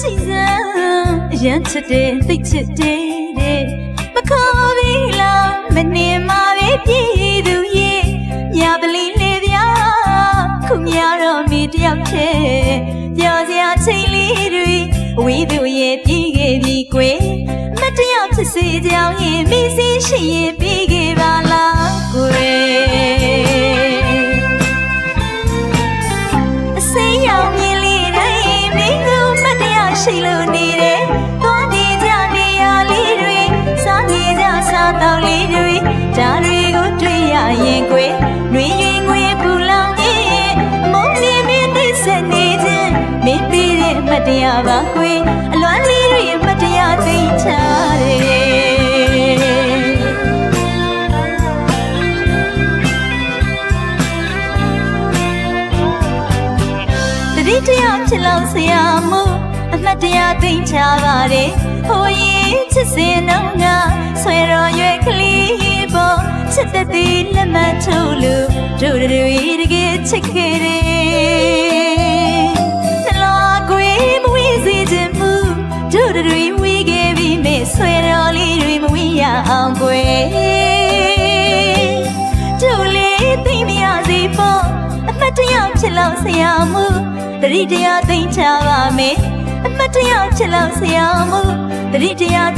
ကြည်စမ်းအရန်ချစ်တယ်သိချစ်တယ်တဲ့မခေါ်ပြီလားမနေမှာပဲပြည်သူရဲ့မြပလီလေးဗျာခုမြတော့မိတယောက်တည်းပြောစရာချိန်လေးတွေအဝေးသူရဲ့ပြီးခဲ့ပြီကွယ်မတရားဖြစ်စေကြောင်းရင်မိစီရှိရင်ပြီးခဲ့ ရားရှိလို့နေတယ်။သွားနေကြနေရလေးတွေစားနေကြစားတော့လေးတွေဒါတွေကိုတွေ့ရရင်ကွယ်နှွေရင်ငွေပူလောင်ရင်မုန်းနေမင်းသိစနေခြင်းမင်းသိတဲ့မတရားပါကွယ်အလွမ်းလေးတွေမတရားသိချတယ်တတိတရဖြစ်လောက်ဆရာမှုအမှ တ်တရသိမ့်ချပါတယ်ဟိုရင်ချစ်စင်တော့ငါဆွဲတော်ရွယ်ကလေးပေါ်ချစ်တဲ့ဒီလက်မထိုးလို့တို့တွေတကယ်ချစ်ခဲ့တယ်နှလားကွေမဝေးစေခြင်းမူတို့တွေဝေးခဲ့ပြီးမေဆွဲတော်လေးတွေမဝေးရအောင်ကွယ်တို့လေးသိမ့်မရစေပေါ့အမှတ်တရဖြစ်လောက်ဆရာမှုတတိတရားသိမ့်ချပါမယ် အမှတ်တရဖြစ်လောက်ဆရာမှုတတိတရား